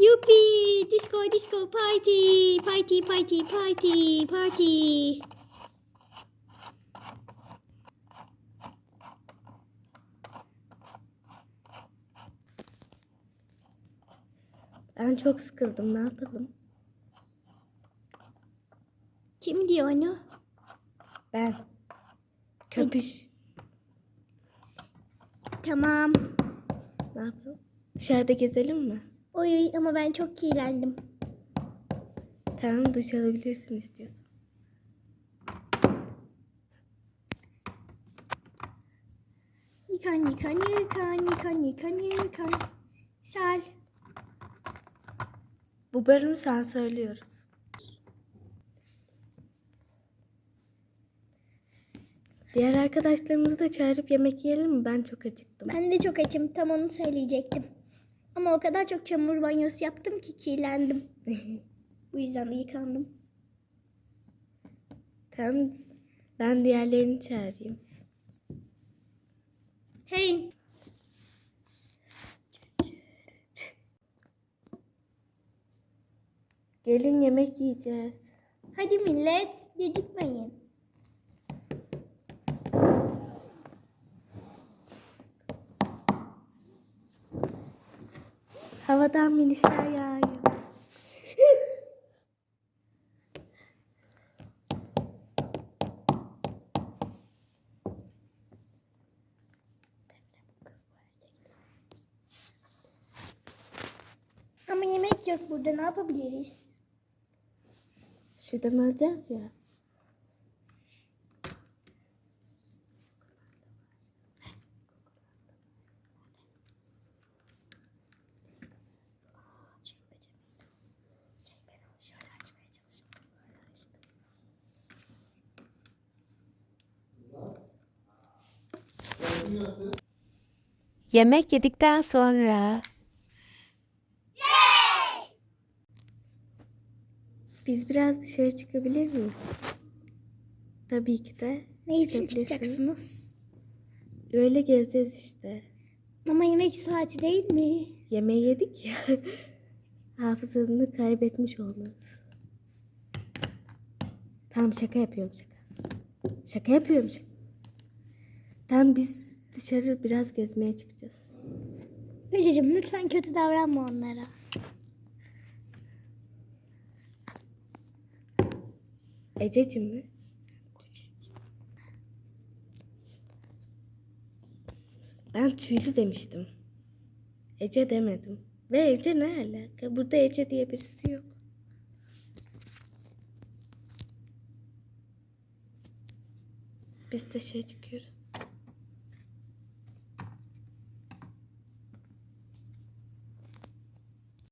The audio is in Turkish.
Yuppi! Disco, disco, party! Party, party, party, party! Ben çok sıkıldım. Ne yapalım? Kim diyor onu? Ben. Köpüş. Tamam. Ne yapalım? Dışarıda gezelim mi? Oy ama ben çok kirlendim. Tamam duş alabilirsin istiyorsan. Yıkan, yıkan, yıkan, yıkan, yıkan, yıkan. Sal. Bu bölümü sen söylüyoruz. Diğer arkadaşlarımızı da çağırıp yemek yiyelim mi? Ben çok acıktım. Ben de çok açım. Tam onu söyleyecektim. Ama o kadar çok çamur banyosu yaptım ki kirlendim. Bu yüzden de yıkandım. tamam. Ben diğerlerini çağırayım. Hey. Gelin yemek yiyeceğiz. Hadi millet gecikmeyin. Havadan minişler yağıyor. Ama yemek yok burada ne yapabiliriz? Şuradan alacağız ya. Yemek yedikten sonra Biz biraz dışarı çıkabilir miyiz? Tabii ki de. Ne için Çıkabilirsiniz. çıkacaksınız? Öyle gezeceğiz işte. Ama yemek saati değil mi? Yemeği yedik ya. Hafızasını kaybetmiş olmalıyız. Tamam şaka yapıyorum şaka. Şaka yapıyorum şaka. Tamam biz dışarı biraz gezmeye çıkacağız. Ececiğim lütfen kötü davranma onlara. Ececiğim mi? Ben tüylü demiştim. Ece demedim. Ve Ece ne alaka? Burada Ece diye birisi yok. Biz de şey çıkıyoruz.